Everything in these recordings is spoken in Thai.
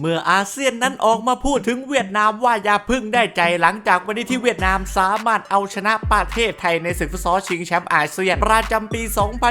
เมื่ออาเซียนนั้นออกมาพูดถึงเวียดนามว่าอย่าพึ่งได้ใจหลังจากวันนี้ที่เวียดนามสามารถเอาชนะประเทศไทยในศึกฟุตซอลชิงแชมป์อาเซียนประจำปี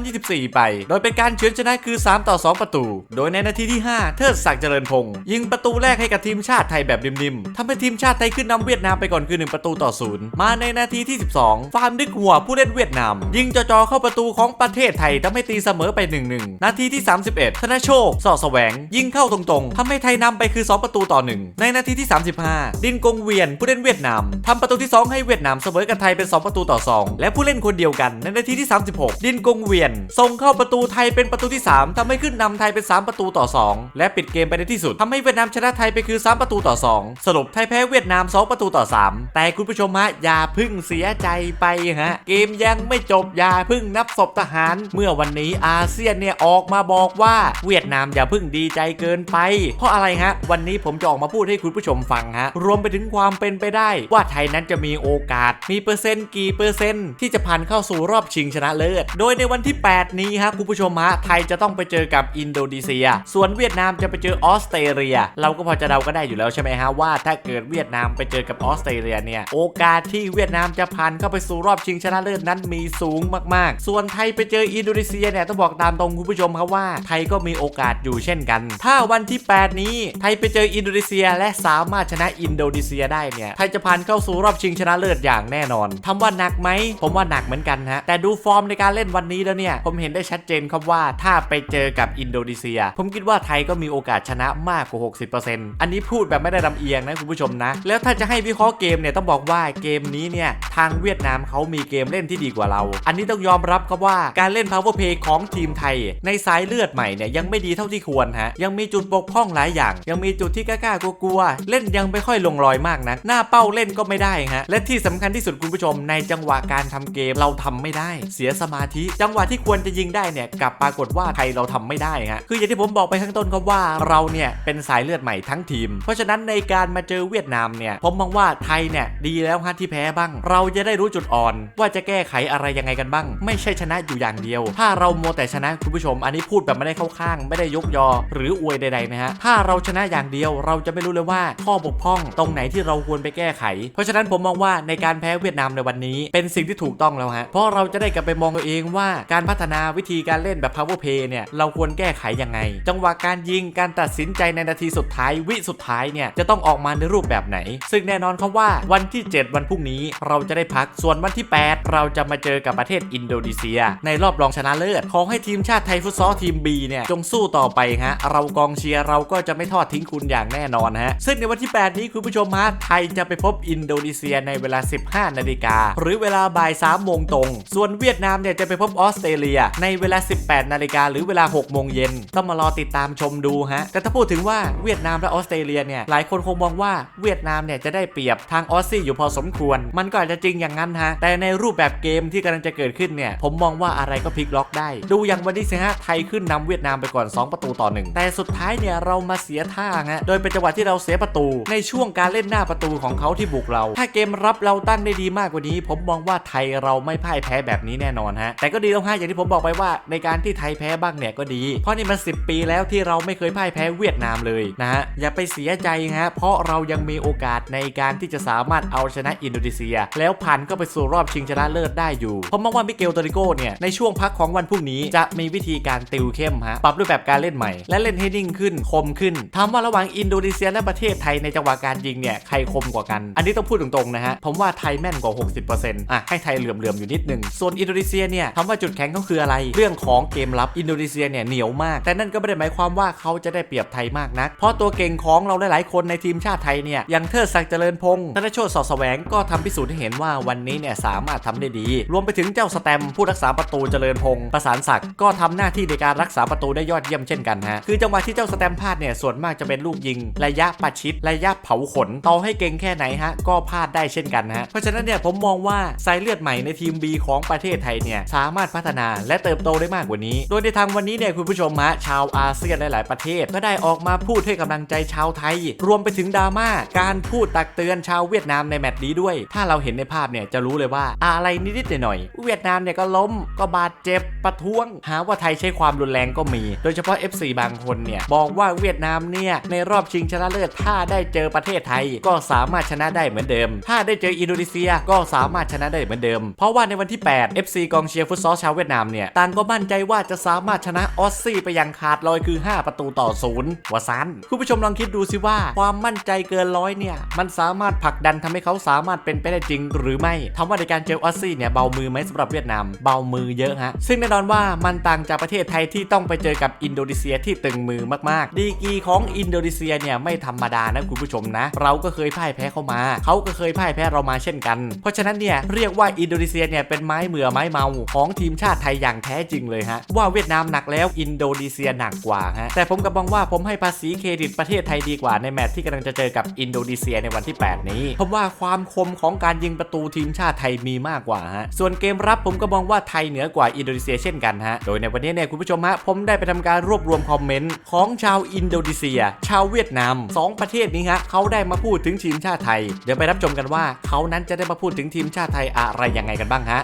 2024 ไป โดยเป็นการเฉือนชนะคือ 3 ต่อ 2 ประตู โดยในนาทีที่ 5 เทิดศักดิ์เจริญพงศ์ยิงประตูแรกให้กับทีมชาติไทยแบบริมๆทำให้ทีมชาติไทยขึ้นนำเวียดนามไปก่อนคือ 1 ประตูต่อศูนย์มาในนาทีที่ 12 ฟาร์มดึกหัวผู้เล่นเวียดนาม ยิงจ่อๆเข้าประตูของประเทศไทยทำให้ตีเสมอไป 1-1 นาทีที่ 31 ธนโชคสอแสวง ยิงเข้าตรงๆทำให้ไทยนำไปคือ 2 ประตูต่อ 1 ในนาทีที่ 35 ดินกงเวียนผู้เล่นเวียดนามทำประตูที่ 2 ให้เวียดนามเสมอกับไทยเป็น 2 ประตูต่อ 2 และผู้เล่นคนเดียวกัน ในนาทีที่ 36 ดินกงเวียนส่งเข้าประตูไทยเป็นประตูที่ 3ทำให้ขึ้นนำไทยเป็น 3 ประตูต่อ 2 และปิดเกมไปในที่สุดทำให้เวียดนามชนะไทยไปคือ 3 ประตูต่อ 2 สรุปไทยแพ้เวียดนาม 2 ประตูต่อ 3 แต่คุณผู้ชมฮะอย่าพึ่งเสียใจไปฮะ เกมยังไม่จบอย่าพึ่งนับศพทหาร เมื่อวันนี้อาเซียนเนี่ยออกมาบอกว่าเวียดนามอย่าพึ่งดีใจเกินไป เพราะอะไรฮะวันนี้ผมจะออกมาพูดให้คุณผู้ชมฟังฮะ รวมไปถึงความเป็นไปได้ ว่าไทยนั้นจะมีโอกาส มีเปอร์เซ็นต์กี่เปอร์เซ็นต์ที่จะผ่านเข้าสู่รอบชิงชนะเลิศ โดยในวันที่ 8 นี้ฮะคุณผู้ชมฮะไทยจะต้องไปเจอกับอินโดนีเซีย ส่วนเวียดนามจะไปเจอออสเตรเลีย เราก็พอจะเดาก็ได้อยู่แล้วใช่ไหมฮะว่าถ้าเกิดเวียดนามไปเจอกับออสเตรเลียเนี่ยโอกาสที่เวียดนามจะผ่านเข้าไปสู่รอบชิงชนะเลิศนั้นมีสูงมากๆ ส่วนไทยไปเจออินโดนีเซียเนี่ยต้องบอกตามตรงคุณผู้ชมครับว่าไทยก็มีโอกาสอยู่เช่นกัน ถ้าวันที่ 8 นี้ไทยไปเจออินโดนีเซียและสามารถชนะอินโดนีเซียได้เนี่ยไทยจะผ่านเข้าสู่รอบชิงชนะเลิศอย่างแน่นอนทำว่าหนักไหม ผมว่าหนักเหมือนกันฮะ แต่ดูฟอร์มในการเล่นวันนี้แล้วเนี่ย ผมเห็นได้ชัดเจนครับว่าถ้าไปเจอกับอินโดนีเซีย ผมคิดว่าไทยก็มีโอกาสชนะมากกว่า 60%อันนี้พูดแบบไม่ได้ลำเอียงนะคุณผู้ชมนะ แล้วถ้าจะให้วิเคราะห์เกมเนี่ยต้องบอกว่าเกมนี้เนี่ยทางเวียดนามเขามีเกมเล่นที่ดีกว่าเรา อันนี้ต้องยอมรับครับว่าการเล่น power play ของทีมไทย ในสายเลือดใหม่เนี่ยยังไม่ดีเท่าที่ควรฮะยังมีจุดบกพร่องหลายอย่างยังมีจุดที่กล้าๆกลัวๆเล่นยังไม่ค่อยลงรอยมากนะหน้าเป้าเล่นก็ไม่ได้ฮะและที่สำคัญที่สุดคุณผู้ชม ในจังหวะการทำเกมเราทำไม่ได้ เสียสมาธิ จังหวะที่ควรจะยิงได้เนี่ยกลับปรากฏว่าไทยเราทำไม่ได้ฮะคืออย่างที่ผมบอกไปข้างต้นครับว่าเราเนี่ยเป็นสายเลือดใหม่ทั้งทีม เพราะฉะนั้นในการมาเจอเวียดนามเนี่ยผมมองว่าไทยเนี่ยดีแล้วฮะที่แพ้บ้าง เราจะได้รู้จุดอ่อน ว่าจะแก้ไขอะไรยังไงกันบ้าง ไม่ใช่ชนะอยู่อย่างเดียว ถ้าเราโมแต่ชนะคุณผู้ชม อันนี้พูดแบบไม่ได้เข้าข้าง ไม่ได้ยกยอ หรืออวยใดๆนะฮะถ้าเราชนะอย่างเดียว เราจะไม่รู้เลยว่าข้อบกพร่องตรงไหนที่เราควรไปแก้ไข เพราะฉะนั้นผมมองว่าในการแพ้เวียดนามในวันนี้ เป็นสิ่งที่ถูกต้องแล้วฮะเพราะเราจะได้กลับไปมองตัวเองว่าการพัฒนาวิธีการเล่นแบบ power play เนี่ยเราควรแก้ไขยังไง จังหวะการยิงการตัดสินใจในนาทีสุดท้ายวิสุดท้ายเนี่ยจะต้องออกมาในรูปแบบไหน ซึ่งแน่นอนครับว่าวันที่ 7 วันพรุ่งนี้เราจะได้พักส่วนวันที่ 8 เราจะมาเจอกับประเทศอินโดนีเซีย ในรอบรองชนะเลิศขอให้ทีมชาติไทยฟุตซอลทีม B เนี่ยจงสู้ต่อไปฮะเรากองเชียร์เราก็จะไม่ทอดทิ้งคุณอย่างแน่นอนฮะ ซึ่งในวันที่ 8 นี้คุณผู้ชมฮะไทยจะไปพบอินโดนีเซียในเวลา 15 นาฬิกา หรือเวลาบ่าย3โมงตรง ส่วนเวียดนามเนี่ยจะไปพบออสเตรเลีย ในเวลา 18 นาฬิกาหรือเวลา 6 โมงเย็น ต้องมารอติดตามชมดูฮะ แต่ถ้าพูดถึงว่าเวียดนามและออสเตรเลียเนี่ย หลายคนคงมองว่าเวียดนามเนี่ยจะได้เปรียบทางออสซี่อยู่พอสมควร มันก็อาจจะจริงอย่างนั้นฮะ แต่ในรูปแบบเกมที่กำลังจะเกิดขึ้นเนี่ย ผมมองว่าอะไรก็พลิกล็อกได้ ดูอย่างวันนี้สิฮะไทยขึ้นนำเวียดนามไปก่อน 2 ประตูต่อหนึ่งแต่สุดท้ายเนี่ยเรามาเสียท่าฮะโดยเป็นจังหวะที่เราเสียประตู ในช่วงการเล่นหน้าประตูของเขาที่บุกเรา ถ้าเกมรับเราตั้งได้ดีมากกว่านี้ ผมมองว่าไทยเราไม่พ่ายแพ้แบบนี้แน่นอนฮะแต่ก็ดีแล้วฮะอย่างที่ผมบอกไปว่า ในการที่ไทยแพ้บ้างเนี่ยก็ดี เพราะนี่มัน 10 ปีแล้วที่เราไม่เคยพ่ายแพ้เวียดนามเลยนะฮะอย่าไปเสียใจฮะเพราะเรายังมีโอกาสในการที่จะสามารถเอาชนะอินโดนีเซีย แล้วผ่านก็ไปสู่รอบชิงชนะเลิศได้อยู่ผมมองว่ามิเกลโตริโกเนี่ยในช่วงพักของวันพรุ่งนี้จะมีวิธีการติวเข้มฮะปรับรูปแบบการเล่นใหม่ และเล่นให้นิ่งขึ้นคมขึ้นถามว่าระหว่างอินโดนีเซียและประเทศไทยในจังหวะการยิงเนี่ยใครคมกว่ากัน อันนี้ต้องพูดตรงๆนะฮะ ผมว่าไทยแม่นกว่า 60%อะให้ไทยเหลื่อมๆอยู่นิดนึง ส่วนอินโดนีเซียเนี่ยถามว่าจุดแข็งเขาคืออะไร เรื่องของเกมรับอินโดนีเซียเนี่ยเหนียวมาก แต่นั่นก็ไม่ได้หมายความว่าเขาจะได้เปรียบไทยมากนัก เพราะตัวเก่งของเราหลายๆคนในทีมชาติไทยเนี่ยอย่างเทิดศักดิ์เจริญพงษ์ธนโชติสอดแสวงก็ทำพิสูจน์ให้เห็นว่าวันนี้เนี่ยสามารถทำได้ดี รวมไปถึงเจ้าสแตมผู้รักษาประตูเจริญพงษ์ประสานศักดิ์ก็ทำหน้าที่ในการรักษาประตูได้ยอดเยี่ยมเช่นกันฮะคือจังหวะที่เจ้าสแตมพลาดเนี่ยส่วนมากจะเป็นลูกยิง ระยะประชิด ระยะเผาขนต่อให้เก่งแค่ไหนฮะ ก็พลาดได้เช่นกันฮะ เพราะฉะนั้นเนี่ยผมมองว่าสายเลือดใหม่ในทีม B ของประเทศไทยเนี่ยสามารถพัฒนาและเติบโตได้มากกว่านี้ โดยในทางวันนี้เนี่ยคุณผู้ชมฮะชาวอาเซียนหลายๆประเทศ ก็ได้ออกมาพูดให้กำลังใจชาวไทย รวมไปถึงดราม่าการพูดตักเตือนชาวเวียดนามในแมตช์นี้ด้วย ถ้าเราเห็นในภาพเนี่ยจะรู้เลยว่าอะไรนิดๆหน่อยๆเวียดนามเนี่ยก็ล้มก็บาดเจ็บประท้วง หาว่าไทยใช้ความรุนแรงก็มี โดยเฉพาะ FC บางคนเนี่ยบอกว่าเวียดนามเนี่ย ในรอบชิงชนะเลิศถ้าได้เจอประเทศไทย ก็สามารถชนะได้เหมือนเดิม ถ้าได้เจออินโดนีเซียก็สามารถชนะได้เหมือนเดิม เพราะว่าในวันที่ 8 FC กองเชียร์ฟุตซอลชาวเวียดนามเนี่ยต่างก็มั่นใจว่าจะสามารถชนะออสซี่ไปอย่างขาดลอยคือ 5 ประตูต่อศูนย์วาซันคุณผู้ชมลองคิดดูสิว่า ความมั่นใจเกินร้อยเนี่ย มันสามารถผลักดันทำให้เขาสามารถเป็นไปได้จริง หรือไม่ทว่าในการเจอออสซี่เนี่ยเบามือไหมสำหรับเวียดนามเบามือเยอะฮะซึ่งแน่นอนว่ามันต่างจากประเทศไทยที่ต้องไปเจอกับอินโดนีเซียที่ตึงมือมากๆ ดีกีของอินโดนีเซียเนี่ยไม่ธรรมดานะคุณผู้ชมนะ เราก็เคยพ่ายแพ้เข้ามา เขาก็เคยพ่ายแพ้เรามาเช่นกัน เพราะฉะนั้นเนี่ยเรียกว่าอินโดนีเซียเนี่ยเป็นไม้เมือไม้เมาของทีมชาติไทยอย่างแท้จริงเลยฮะว่าเวียดนามหนักแล้วอินโดนีเซียหนักกว่าฮะแต่ผมก็มองว่าผมให้ภาษีเครดิตประเทศไทยดีกว่าในแมตช์ที่กำลังจะเจอกับอินโดนีเซียในวันที่ 8 นี้ผมว่าความคมของการยิงประตูทีมชาติไทยมีมากกว่าฮะส่วนเกมรับผมก็มองว่าไทยเหนือกว่าอินโดนีเซียเช่นกันฮะโดยในวันนี้เนี่ยคุณผู้ชมฮะผมได้ไปทำการรวบรวมคอมเมนต์ของชาวอินโดนีเซียชาวเวียดนามสองประเทศนี้ฮะเขาได้มาพูดถึงทีมชาติไทย เดี๋ยวไปรับชมกันว่าเขานั้นจะได้มาพูดถึงทีมชาติไทยอะไรยังไงกันบ้างฮะ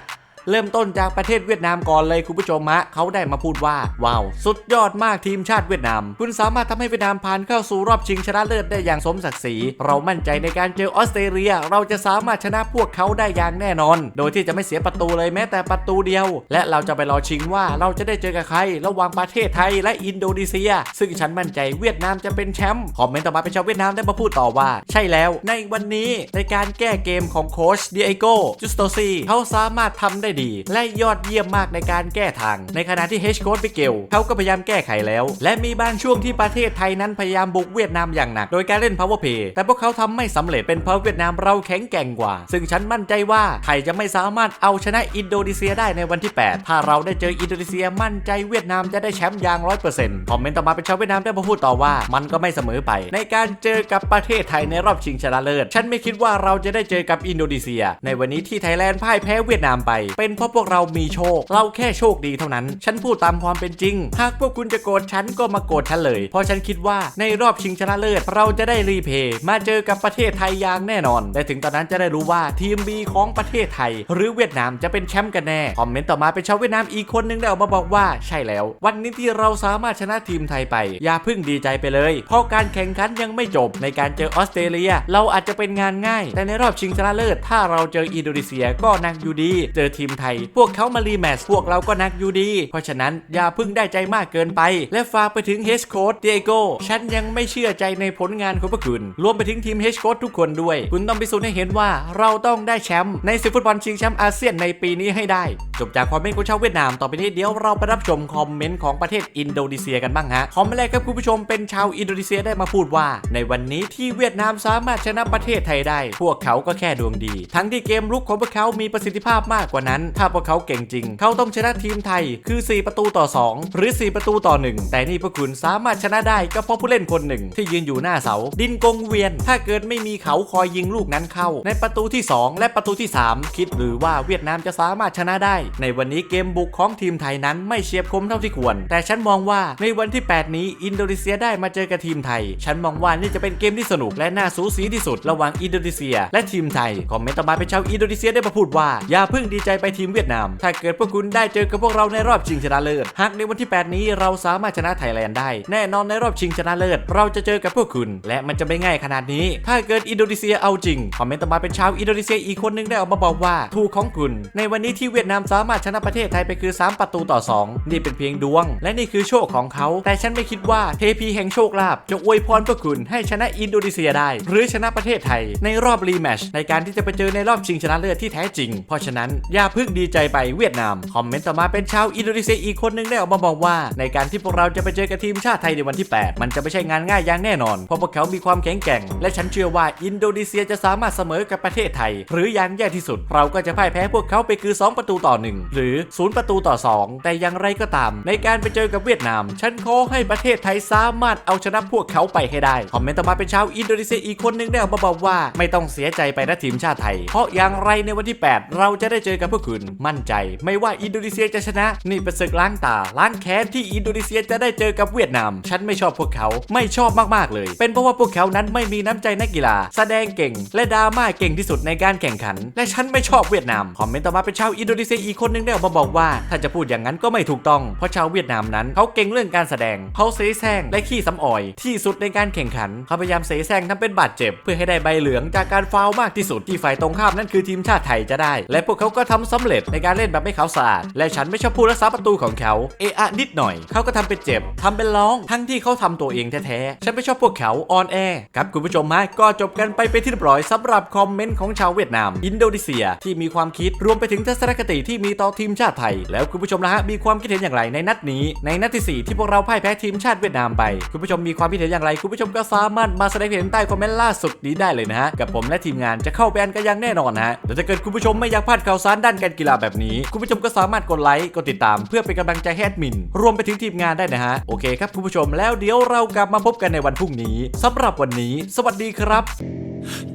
เริ่มต้นจากประเทศเวียดนามก่อนเลยคุณผู้ชมฮะเขาได้มาพูดว่า ว้าว สุดยอดมากทีมชาติเวียดนาม คุณสามารถทำให้เวียดนามผ่านเข้าสู่รอบชิงชนะเลิศได้อย่างสมศักดิ์ศรีเรามั่นใจในการเจอออสเตรเลีย เราจะสามารถชนะพวกเขาได้อย่างแน่นอน โดยที่จะไม่เสียประตูเลยแม้แต่ประตูเดียว และเราจะไปรอชิงว่าเราจะได้เจอกับใคร ระหว่างประเทศไทยและอินโดนีเซีย ซึ่งฉันมั่นใจเวียดนามจะเป็นแชมป์คอมเมนต์ต่อมาเป็นชาวเวียดนามได้มาพูดต่อว่า ใช่แล้วในวันนี้ในการแก้เกมของโค้ชดิเอโกจุสโตซีเขาสามารถทำได้ดี และยอดเยี่ยมมากในการแก้ทาง ในขณะที่เฮชโค้ชปิเกลเขาก็พยายามแก้ไขแล้ว และมีบางช่วงที่ประเทศไทยนั้นพยายามบุกเวียดนามอย่างหนัก โดยการเล่น power play แต่พวกเขาทำไม่สำเร็จเป็นเพราะเวียดนามเราแข็งแกร่งกว่า ซึ่งฉันมั่นใจว่าไทยจะไม่สามารถเอาชนะอินโดนีเซียได้ในวันที่ 8 ถ้าเราได้เจออินโดนีเซียมั่นใจเวียดนามจะได้แชมป์อย่างร้อยเปอร์เซ็นต์คอมเมนต์ต่อมาเป็นชาวเวียดนามได้มาพูดต่อว่า มันก็ไม่เสมอไป ในการเจอกับประเทศไทยในรอบชิงชนะเลิศฉันไม่คิดว่าเราจะได้เจอกับอินโดนีเซีย ในวันนี้ที่ไทยแลนด์พ่ายแพ้เวียดนามไปเป็นเพราะพวกเรามีโชค เราแค่โชคดีเท่านั้น ฉันพูดตามความเป็นจริง หากพวกคุณจะโกรธฉันก็มาโกรธฉันเลย เพราะฉันคิดว่าในรอบชิงชนะเลิศ เราจะได้รีเพย์มาเจอกับประเทศไทยอย่างแน่นอน และถึงตอนนั้นจะได้รู้ว่าทีม B ของประเทศไทย หรือเวียดนามจะเป็นแชมป์กันแน่ คอมเมนต์ต่อมาเป็นชาวเวียดนามอีกคนนึงได้ออกมาบอกว่าใช่แล้ว วันนี้ที่เราสามารถชนะทีมไทยไป อย่าเพิ่งดีใจไปเลย เพราะการแข่งขันยังไม่จบในการเจอออสเตรเลีย เราอาจจะเป็นงานง่าย แต่ในรอบชิงชนะเลิศถ้าเราเจออินโดนีเซียก็นักอยู่ดี เจอทีมไทย พวกเขามารีแมชพวกเราก็นักอยู่ดี เพราะฉะนั้นอย่าพิ่งได้ใจมากเกินไป และฝากไปถึงเฮสโค้ดเดโกฉันยังไม่เชื่อใจในผลงานของพวกคุณ รวมไปถึงทีมเฮสโค้ดทุกคนด้วย คุณต้องพิสูจน์ให้เห็นว่าเราต้องได้แชมป์ในศึกฟุตบอลชิงแชมป์อาเซียนในปีนี้ให้ได้ จบจากคอมเมนต์ของชาวเวียดนามต่อไปนี้เดี๋ยวเราไปรับชมคอมเมนต์ของประเทศอินโดนีเซียกันบ้างฮะคอมเมนต์แรกครับคุณผู้ชมเป็นชาวอินโดนีเซียได้มาพูดว่า ในวันนี้ที่เวียดนามสามารถชนะประเทศไทยได้ พวกเขาก็แค่ดวงดี ทั้งที่เกมลุกของพวกเขามีประสิทธิภาพมากกว่านั้นถ้าพวกเขาเก่งจริง เขาต้องชนะทีมไทยคือ 4 ประตูต่อ 2 หรือ 4 ประตูต่อ 1 แต่นี่พวกคุณสามารถชนะได้ก็เพราะผู้เล่นคนหนึ่ง ที่ยืนอยู่หน้าเสา ดินกงเวียน ถ้าเกิดไม่มีเขาคอยยิงลูกนั้นเข้า ในประตูที่ 2 และประตูที่ 3 คิดหรือว่าเวียดนามจะสามารถชนะได้ ในวันนี้เกมบุกของทีมไทยนั้นไม่เฉียบคมเท่าที่ควร แต่ฉันมองว่าในวันที่ 8 นี้อินโดนีเซียได้มาเจอกับทีมไทย ฉันมองว่านี่จะเป็นเกมที่สนุกและน่าสูสีที่สุด ระหว่างอินโดนีเซีย และทีมไทยคอมเมนต์ต่อมาเป็นชาวอินโดนีเซียได้มาพูดว่าอย่าเพิ่งดีใจไปทีมเวียดนาม ถ้าเกิดพวกคุณได้เจอกับพวกเราในรอบชิงชนะเลิศ หากในวันที่ 8 นี้เราสามารถชนะไทยแลนด์ได้ แน่นอนในรอบชิงชนะเลิศ เราจะเจอกับพวกคุณ และมันจะไม่ง่ายขนาดนี้ ถ้าเกิดอินโดนีเซียเอาจริง คอมเมนต์ต่อมาเป็นชาวอินโดนีเซียอีกคนนึงได้ออกมาบอกว่าถูกของคุณ ในวันนี้ที่เวียดนามสามารถชนะประเทศไทยไปคือ 3 ประตูต่อ 2 นี่เป็นเพียงดวง และนี่คือโชคของเขา แต่ฉันไม่คิดว่าเทพีแห่งโชคลาภจะอวยพรพวกคุณให้ชนะอินโดนีเซียได้ หรือชนะประเทศไทย ในรอบรีแมชในการที่จะไปเจอในรอบชิงชนะเลิศที่แท้จริง เพราะฉะนั้นอย่าเพิ่งพึ่งดีใจไปเวียดนาม คอมเมนต์ต่อมาเป็นชาวอินโดนีเซียอีกคนนึงได้ออกมาบอกว่า ในการที่พวกเราจะไปเจอกับทีมชาติไทยในวันที่ 8 มันจะไม่ใช่งานง่ายอย่างแน่นอน เพราะพวกเขามีความแข็งแกร่ง และฉันเชื่อว่าอินโดนีเซียจะสามารถเสมอกับประเทศไทย หรืออย่างแย่ที่สุด เราก็จะพ่ายแพ้พวกเขาไปคือ 2 ประตูต่อ 1 หรือ 0 ประตูต่อ 2 แต่อย่างไรก็ตาม ในการไปเจอกับเวียดนาม ฉันขอให้ประเทศไทยสามารถเอาชนะพวกเขาไปให้ได้ คอมเมนต์ต่อมาเป็นชาวอินโดนีเซียอีกคนนึงได้ออกมาบอกว่า ไม่ต้องเสียใจไปนะทีมชาติไทย เพราะอย่างไรในวันที่ 8 เราจะได้เจอกับพวกคุณมั่นใจ ไม่ว่าอินโดนีเซียจะชนะ นี่เป็นศึกล้างตา ล้างแค้นที่อินโดนีเซียจะได้เจอกับเวียดนาม ฉันไม่ชอบพวกเขาไม่ชอบมากๆเลย เป็นเพราะว่าพวกเขานั้นไม่มีน้ำใจนักกีฬา แสดงเก่ง และดราม่าเก่งที่สุดในการแข่งขัน และฉันไม่ชอบเวียดนามคอมเมนต์ต่อมาเป็นชาวอินโดนีเซียอีกคนนึงได้ออกมาบอกว่า ถ้าจะพูดอย่างนั้นก็ไม่ถูกต้องเพราะชาวเวียดนามนั้นเขาเก่งเรื่องการแสดงเขาเสแสร้งและขี้สำออย ที่สุดในการแข่งขันเขาพยายามเสแสร้งทำเป็นบาดเจ็บ เพื่อให้ได้ใบเหลืองจากการฟาวล์มากที่สุดที่ฝ่ายตรงข้ามนั่นคือทีมชาติไทยจะได้ และพวกเขาก็ทำสำเร็จในการเล่นแบบไม่เขาสะอาด และฉันไม่ชอบผู้รักษาประตูของเขาเอะอะนิดหน่อย เขาก็ทำเป็นเจ็บทำเป็นร้อง ทั้งที่เขาทำตัวเองแท้ๆ ฉันไม่ชอบพวกเขาออนแอร์ครับคุณผู้ชมฮะก็จบกันไปเป็นที่เรียบร้อยสำหรับคอมเมนต์ของชาวเวียดนาม อินโดนีเซียที่มีความคิดรวมไปถึงทัศนคติที่มีต่อทีมชาติไทย แล้วคุณผู้ชมนะฮะมีความคิดเห็นอย่างไรในนัดนี้ ในนัดที่สี่ที่พวกเราพ่ายแพ้ทีมชาติเวียดนามไป คุณผู้ชมมีความคิดเห็นอย่างไรคุณผู้ชมก็สามารถมาแสดงความเห็นใต้คอมเมนต์ล่าสุดนี้ได้เลยนะฮะกับผมและทีมงานจะเข้าไปอ่านกันอย่างแน่นอนฮะแล้วถ้าเกิดคุณผู้ชมไม่อยากพลาดข่าวสารด้านการนกีฬาแบบนี้ คุณผู้ชมก็สามารถกดไลค์กดติดตามเพื่อเป็นกำลังใจให้แอดมิน รวมไปถึงทีมงานได้นะฮะ โอเคครับคุณผู้ชมแล้วเดี๋ยวเรากลับมาพบกันในวันพรุ่งนี้สำหรับวันนี้ สวัสดีครับ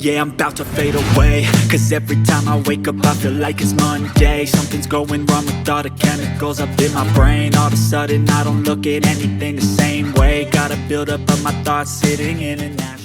Yeah, I'm about to fade away Cause every time I wake up I feel like it's Monday Something's going wrong with all the chemicals up in my brain All of a sudden I don't look at anything the same way Gotta build up of my thoughts sitting in an ashtray